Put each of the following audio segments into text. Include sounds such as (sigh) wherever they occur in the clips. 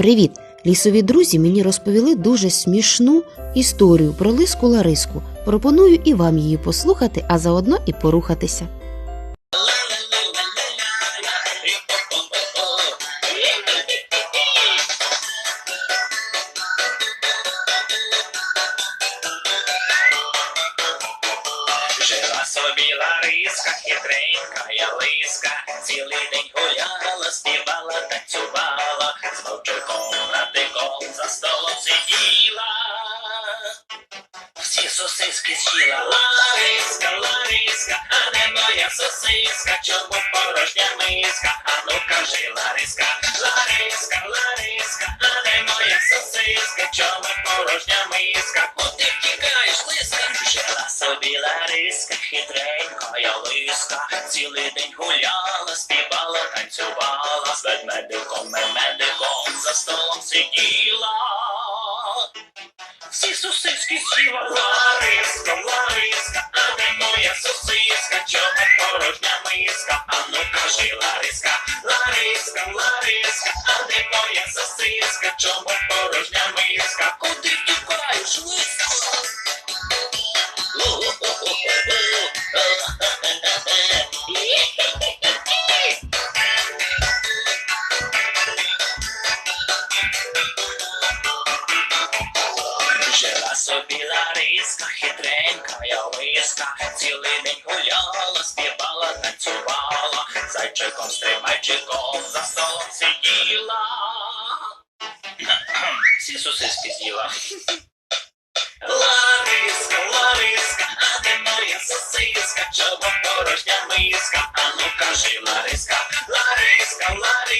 Привіт! Лісові друзі мені розповіли дуже смішну історію про лиску Лариску. Пропоную і вам її послухати, а заодно і порухатися. Жила собі Лариска, хитренька я лиска, цілий день гуляла, співала, танцювала, з вовчиком радиком за столом сиділа. Всі сосиски з'їла Лариска, Лариска, а не моя сосиска, чому порожня миска? А ну кажи, Лариска, Лариска, Лариска, а не моя сосиска, чому порожня миска? Куди втікаєш, лиска? Жила собі Лариска, хитренька я лиска, цілий день гуляла, співала, танцювала, з стать медиком за столом сиділа. Всі сосиски з'їла Лариска, Лариска, а не моя сосиска, чого порожня миска? А ну кажи, Лариска, Лариска, Лариска, а не моя сосиска, чого порожня миска? Жила собі Лариска, хитренька я лиска, цілий день гуляла, співала, танцювала, зайчиком, стримайчиком за столом сиділа. (clears throat) Всі сосиски з'їла. Лариска, Лариска, а де моя сосиска, чого порожня миска? А ну кажи, Лариска, Лариска, Лариска,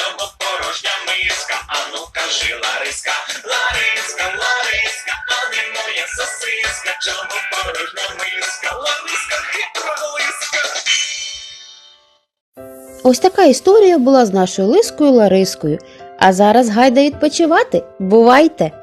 чому порожня миска? А ну кажи, Лариска, Лариска, Лариска, а не моя сосиска, чому порожня миска? Лариска, хитра лиска. Ось така історія була з нашою лискою Ларискою. А зараз гайда відпочивати. Бувайте!